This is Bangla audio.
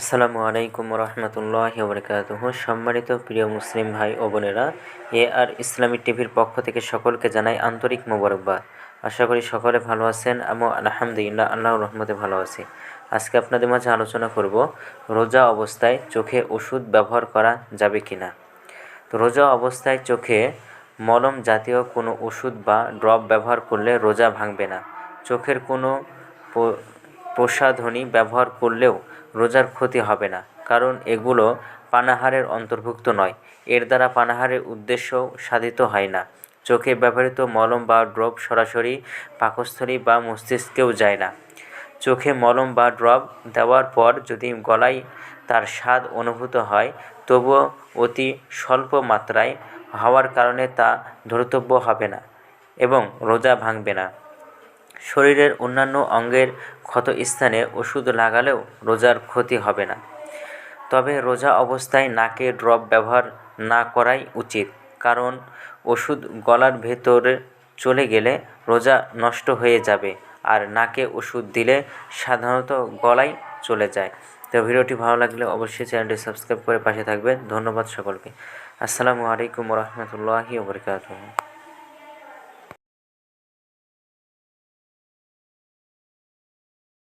আসসালামু আলাইকুম রহমতুল্লাহ বরকাতহ সম্মানিত প্রিয় মুসলিম ভাই ও বোনেরা, এ আর ইসলামী টিভির পক্ষ থেকে সকলকে জানাই আন্তরিক মোবারকবাদ। আশা করি সকলে ভালো আছেন এবং আলহামদুলিল্লাহ আল্লাহ রহমতে ভালো আছি। আজকে আপনাদের মাঝে আলোচনা করব, রোজা অবস্থায় চোখে ওষুধ ব্যবহার করা যাবে কি না তো রোজা অবস্থায় চোখে মলম জাতীয় কোনো ওষুধ বা ড্রপ ব্যবহার করলে রোজা ভাঙবে না। চোখের কোনো প্রসাধনী ব্যবহার করলেও রোজার ক্ষতি হবে না, কারণ এগুলো পানাহারের অন্তর্ভুক্ত নয়। এর দ্বারা পানাহারের উদ্দেশ্য সাধিত হয় না। চোখে ব্যবহৃত মলম বা ড্রপ সরাসরি পাকস্থলী বা মস্তিষ্কেও যায় না। চোখে মলম বা ড্রপ দেওয়ার পর যদি গলায় তার স্বাদ অনুভূত হয়, তবুও অতি স্বল্প মাত্রায় হওয়ার কারণে তা ধর্তব্য হবে না এবং রোজা ভাঙবে না। শরীরের অন্যান্য অঙ্গের ক্ষত স্থানে ওষুধ লাগালেও রোজার ক্ষতি হবে না। তবে রোজা অবস্থায় নাকে ড্রপ ব্যবহার না করাই উচিত, কারণ ওষুধ গলার ভেতরে চলে গেলে রোজা নষ্ট হয়ে যাবে আর নাকে ওষুধ দিলে সাধারণত গলায় চলে যায়। তো ভিডিওটি ভালো লাগলে অবশ্যই চ্যানেলটি সাবস্ক্রাইব করে পাশে থাকবেন। ধন্যবাদ সকলকে। আসসালামু আলাইকুম রহমতুল্লাহি ওবরকাতুহ